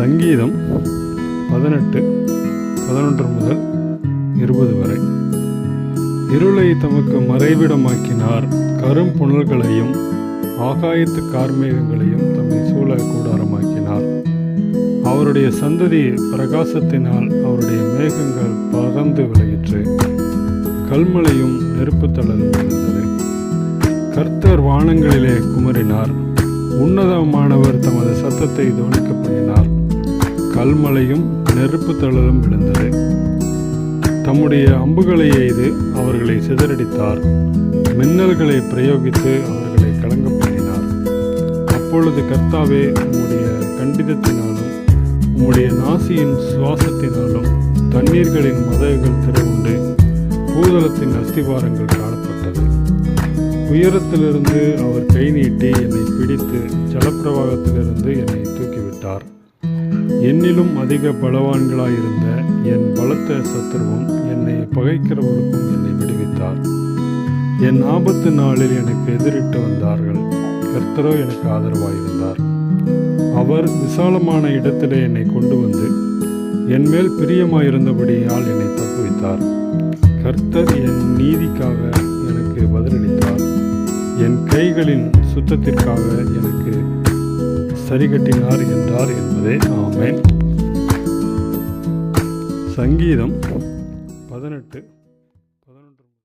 சங்கீதம் பதினெட்டு பதினொன்று முதல் இருபது வரை. இருளை தமக்கு மறைவிடமாக்கினார். கரும்புணல்களையும் ஆகாயத்து கார்மேகங்களையும் தம்மை சூழ கூடாரமாக்கினார். அவருடைய சந்ததி பிரகாசத்தினால் அவருடைய மேகங்கள் பறந்து விலகிற்று கல்மலையும் நெருப்புத்தளரும் இருந்தது கர்த்தர் வானங்களிலே குமரினார். உன்னதமானவர் தமது சத்தத்தை துவனிக்க பண்ணினார். கல்மலையும் நெருப்பு தழலும் விழுந்தது. தம்முடைய அம்புகளை எய்து அவர்களை சிதறடித்தார். மின்னல்களை பிரயோகித்து அவர்களை கலங்க பண்ணினார் அப்பொழுது கர்த்தாவே உம்முடைய கண்டிதத்தினாலும் உம்முடைய நாசியின் சுவாசத்தினாலும் தண்ணீர்களின் மதகுகள் திறவுண்டு பூதளத்தின் அஸ்திவாரங்கள் காணப்பட்டது. உயரத்திலிருந்து அவர் கை நீட்டி என்னை பிடித்து ஜலப்பிரவாகத்திலிருந்து என்னை தூக்கிவிட்டார். என்னிலும் அதிக பலவான்களாயிருந்த என் பலத்த சத்துருவும் என்னை பகைக்கிறவர்களுக்கும் என்னை விடுவித்தார். என் ஆபத்து நாளில் எனக்கு எதிரிட்டு வந்தார்கள். கர்த்தரோ எனக்கு ஆதரவாயிருந்தார். அவர் விசாலமான இடத்திலே என்னை கொண்டு வந்து என் மேல் பிரியமாயிருந்தபடியால் என்னை தப்புவித்தார். கர்த்தர் என் நீதிக்காக எனக்கு பதிலளித்தார். என் கைகளின் சுத்தத்திற்காக எனக்கு சரிகட்டினார் என்றார் என்பதே ஆமேன். சங்கீதம் பதினெட்டு.